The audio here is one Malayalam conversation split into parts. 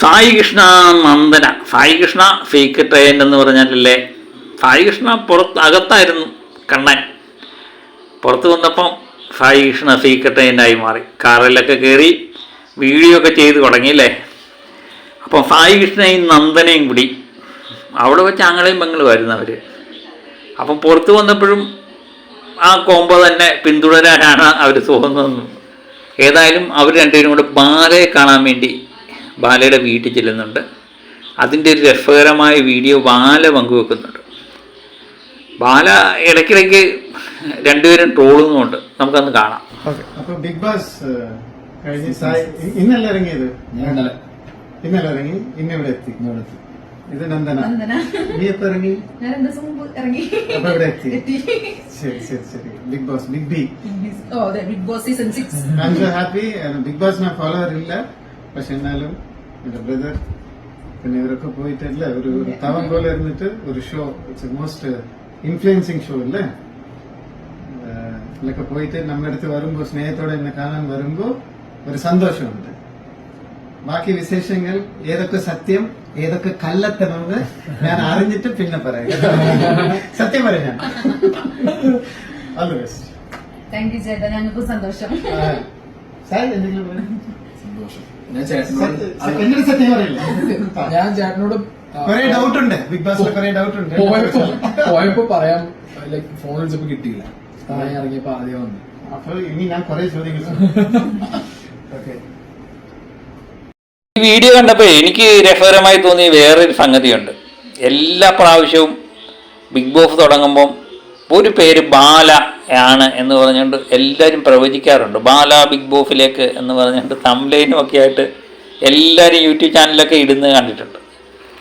സായി കൃഷ്ണ നന്ദന. സായി കൃഷ്ണ ഫേക്ക് ട്രെയിൻ എന്ന് പറഞ്ഞാലല്ലേ? സായി കൃഷ്ണ പുറത്ത് അകത്തായിരുന്നു കണ്ണൻ. പുറത്ത് വന്നപ്പം സായി കൃഷ്ണ ഫേക്ക് ട്രെയിനായി മാറി. കാറിലൊക്കെ കയറി വീഡിയോ ഒക്കെ ചെയ്ത് തുടങ്ങിയില്ലേ? അപ്പം സായി കൃഷ്ണയും നന്ദനയും കൂടി അവിടെ വെച്ച് ആങ്ങളെയും പെങ്ങളുമായിരുന്നു അവർ അപ്പം പുറത്ത് വന്നപ്പോഴും ആ കോമ്പ തന്നെ പിന്തുടരാനാണ് അവർ തോന്നുന്നത്. ഏതായാലും അവർ രണ്ടുപേരും കൂടെ ബാലയെ കാണാൻ വേണ്ടി ബാലയുടെ വീട്ടിൽ ചെല്ലുന്നുണ്ട്. അതിന്റെ ഒരു രസകരമായ വീഡിയോ ബാല പങ്കുവെക്കുന്നുണ്ട്. ബാല ഇടയ്ക്കിടയ്ക്ക് രണ്ടുപേരും ട്രോളുന്നുമുണ്ട്. നമുക്കന്ന് കാണാം. അപ്പൊ ബിഗ് ബോസ് ഇന്നല്ല ഇറങ്ങിയത്? ഞാൻ ഇന്നലെ. ഇറങ്ങി? ഇന്നിവിടെ എത്തി. ഇന്നോട് എത്തി. ഇത് നന്ദന. നീ എപ്പോ ഇറങ്ങി? ഞാൻ രണ്ടു ഇറങ്ങി. അപ്പൊ ഇവിടെ എത്തി. ശരി ശരി ശരി. Bigg Boss Big B. Bigg Boss season six. I so happy Bigg Boss ഞാൻ ഫോളോവർ ഇല്ല. പക്ഷെ എന്നാലും എന്റെ ബ്രദർ പിന്നെ ഇവരൊക്കെ പോയിട്ടല്ല ഒരു തവൻ പോലെ ഇരുന്നിട്ട് ഒരു show it's most influencing show അല്ലേ? ഇതിലൊക്കെ പോയിട്ട് നമ്മുടെ അടുത്ത് വരുമ്പോ സ്നേഹത്തോടെ എന്നെ കാണാൻ വരുമ്പോ ഒരു സന്തോഷമുണ്ട്. ബാക്കി വിശേഷങ്ങൾ ഏതൊക്കെ സത്യം ഏതൊക്കെ കള്ളത്തണമെന്ന് ഞാൻ അറിഞ്ഞിട്ട് പിന്നെ പറയാം. സത്യം പറയാം ഞാൻ. All the best thank you ചേട്ടാ. ഞങ്ങൾക്ക് സന്തോഷം. സാർ എന്തെങ്കിലും ഞാൻ ചേട്ടനോട് സത്യം പറയില്ല? ഞാൻ ചേട്ടനോട് ആ, കുറെ ഡൗട്ട് ഉണ്ട്. ബിഗ് ബോസിൽ കുറെ ഡൗട്ട് ഉണ്ട്. പോയപ്പോ പോയപ്പോ പറയാൻ ലൈക്ക് ഫോൺ വിളിച്ചപ്പോ കിട്ടിയില്ല. ഞാൻ ഇറങ്ങിയപ്പോ ആദ്യം വന്നു. അപ്പൊ ഇനി ഞാൻ കുറെ ചോദ്യങ്ങൾ ഓക്കെ ഈ വീഡിയോ കണ്ടപ്പോൾ എനിക്ക് രസകരമായി തോന്നിയ വേറൊരു സംഗതിയുണ്ട്. എല്ലാ പ്രാവശ്യവും ബിഗ് ബോസ് തുടങ്ങുമ്പം ഒരു പേര് ബാല ആണ് എന്ന് പറഞ്ഞുകൊണ്ട് എല്ലാവരും പ്രവചിക്കാറുണ്ട്. ബാല ബിഗ് ബോസിലേക്ക് എന്ന് പറഞ്ഞുകൊണ്ട് തംലൈനും ഒക്കെ ആയിട്ട് എല്ലാവരും യൂട്യൂബ് ചാനലൊക്കെ ഇടുന്നത് കണ്ടിട്ടുണ്ട്.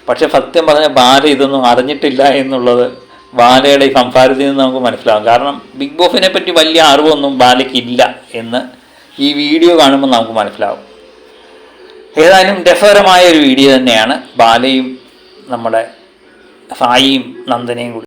പക്ഷേ സത്യം പറഞ്ഞ ബാല ഇതൊന്നും അറിഞ്ഞിട്ടില്ല എന്നുള്ളത് ബാലയുടെ ഈ സംസാരത്തിൽ നിന്ന് നമുക്ക് മനസ്സിലാവും. കാരണം ബിഗ് ബോസിനെ പറ്റി വലിയ അറിവൊന്നും ബാലയ്ക്കില്ല എന്ന് ഈ വീഡിയോ കാണുമ്പോൾ നമുക്ക് മനസ്സിലാവും. ഏതായാലും രസകരമായ ഒരു വീഡിയോ തന്നെയാണ് ബാലയും നമ്മുടെ സായിയും നന്ദനയും കൂടി.